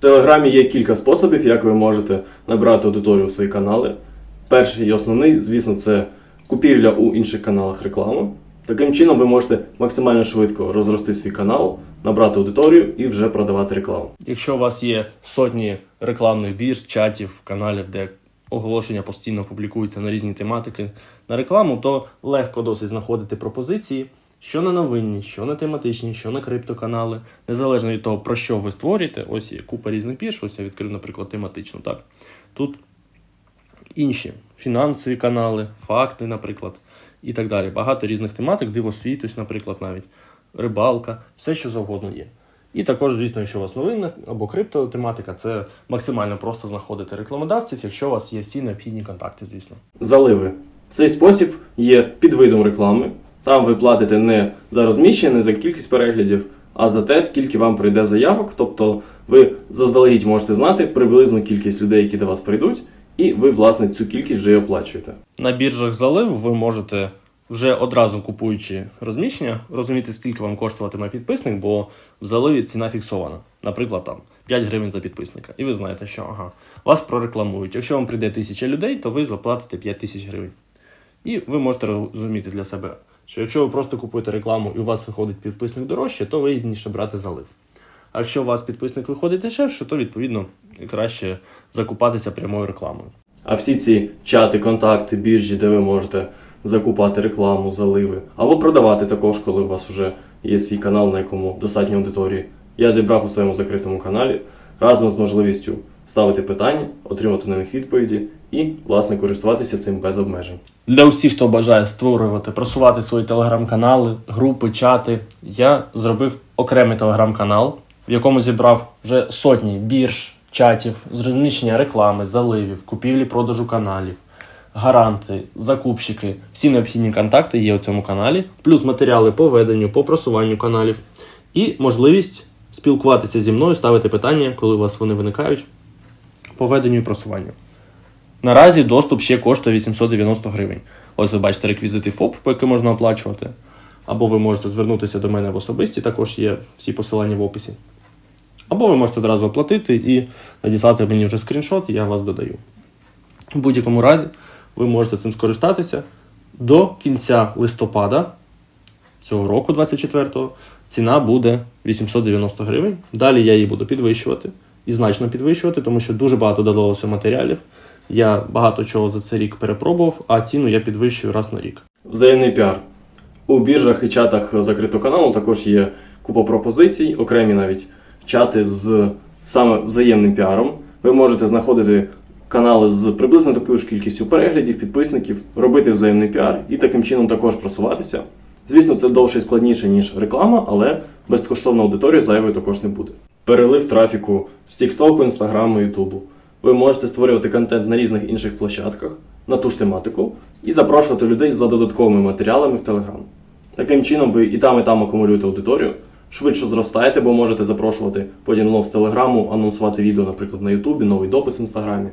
Телеграмі є кілька способів, як ви можете набрати аудиторію у свої канали. Перший і основний, звісно, це купівля у інших каналах реклами. Таким чином ви можете максимально швидко розрости свій канал, набрати аудиторію і вже продавати рекламу. Якщо у вас є сотні рекламних бірж, чатів, каналів, де оголошення постійно публікуються на різні тематики на рекламу, то легко досить знаходити пропозиції, що на новинні, що на тематичні, що на криптоканали, незалежно від того, про що ви створюєте. Ось є купа різних бірж, ось я відкрив, наприклад, тематичну. Так. Тут інші фінансові канали, факти, наприклад, і так далі. Багато різних тематик, дивосвіт, ось, наприклад, навіть рибалка, все що завгодно є. І також, звісно, якщо у вас новинна або криптотематика, це максимально просто знаходити рекламодавців, якщо у вас є всі необхідні контакти, звісно. Заливи. Цей спосіб є підвидом реклами. Там ви платите не за розміщення, не за кількість переглядів, а за те, скільки вам прийде заявок. Тобто ви заздалегідь можете знати приблизну кількість людей, які до вас прийдуть, і ви, власне, цю кількість вже і оплачуєте. На біржах залив ви можете вже одразу купуючи розміщення, розуміти, скільки вам коштуватиме підписник, бо в заливі ціна фіксована. Наприклад, там 5 гривень за підписника. І ви знаєте, що ага, вас прорекламують. Якщо вам прийде тисяча людей, то ви заплатите 5 тисяч гривень. І ви можете розуміти для себе, що якщо ви просто купуєте рекламу і у вас виходить підписник дорожче, то вигідніше брати залив. А якщо у вас підписник виходить дешевше, то відповідно краще закупатися прямою рекламою. А всі ці чати, контакти, біржі, де ви можете закупати рекламу, заливи, або продавати також, коли у вас вже є свій канал, на якому достатньо аудиторії. Я зібрав у своєму закритому каналі разом з можливістю ставити питання, отримати на них відповіді і, власне, користуватися цим без обмежень. Для усіх, хто бажає створювати, просувати свої телеграм-канали, групи, чати, я зробив окремий телеграм-канал, в якому зібрав вже сотні бірж, чатів, з реклами, заливів, купівлі продажу каналів, гаранти, закупщики. Всі необхідні контакти є у цьому каналі, плюс матеріали по веденню, по просуванню каналів і можливість спілкуватися зі мною, ставити питання, коли у вас вони виникають, по веденню і просуванню. Наразі доступ ще коштує 890 гривень. Ось ви бачите реквізити ФОП, по яким можна оплачувати. Або ви можете звернутися до мене в особисті, також є всі посилання в описі. Або ви можете одразу оплатити і надіслати мені вже скріншот, і я вас додаю. В будь-якому разі ви можете цим скористатися до кінця листопада цього року, 24-го, ціна буде 890 гривень. Далі я її буду підвищувати і значно підвищувати, тому що дуже багато додалося матеріалів. Я багато чого за цей рік перепробував, а ціну я підвищую раз на рік. Взаємний піар. У біржах і чатах закритого каналу також є купа пропозицій, окремі навіть чати з саме взаємним піаром. Ви можете знаходити канали з приблизно такою ж кількістю переглядів, підписників, робити взаємний піар і таким чином також просуватися. Звісно, це довше і складніше, ніж реклама, але безкоштовна аудиторія зайвою також не буде. Перелив трафіку з TikTok, Інстаграму, Ютубу. Ви можете створювати контент на різних інших площадках на ту ж тематику і запрошувати людей за додатковими матеріалами в Telegram. Таким чином, ви і там, і там акумулюєте аудиторію, швидше зростаєте, бо можете запрошувати потім знов з Телеграму, анонсувати відео, наприклад, на Ютубі, новий допис в Інстаграмі.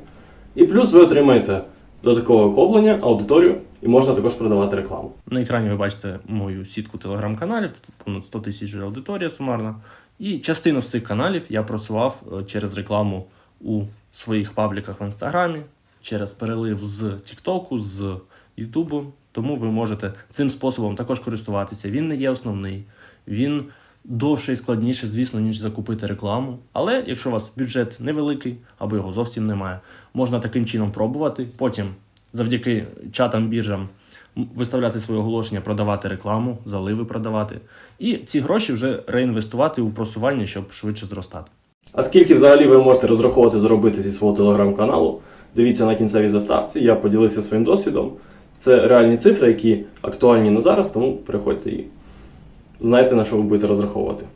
І плюс ви отримаєте додаткове охоплення, аудиторію, і можна також продавати рекламу. На екрані ви бачите мою сітку телеграм-каналів, тут понад 100 тисяч аудиторія сумарна. І частину з цих каналів я просував е, через рекламу у своїх пабліках в інстаграмі, через перелив з Тіктоку, з Ютубу. Тому ви можете цим способом також користуватися. Він не є основний, він довше і складніше, звісно, ніж закупити рекламу. Але якщо у вас бюджет невеликий або його зовсім немає, можна таким чином пробувати. Потім, завдяки чатам, біржам, виставляти свої оголошення, продавати рекламу, заливи продавати. І ці гроші вже реінвестувати у просування, щоб швидше зростати. А скільки взагалі ви можете розраховувати заробити зі свого телеграм-каналу? Дивіться на кінцевій заставці, я поділився своїм досвідом. Це реальні цифри, які актуальні на зараз, тому переходьте і знайте, на що ви будете розраховувати.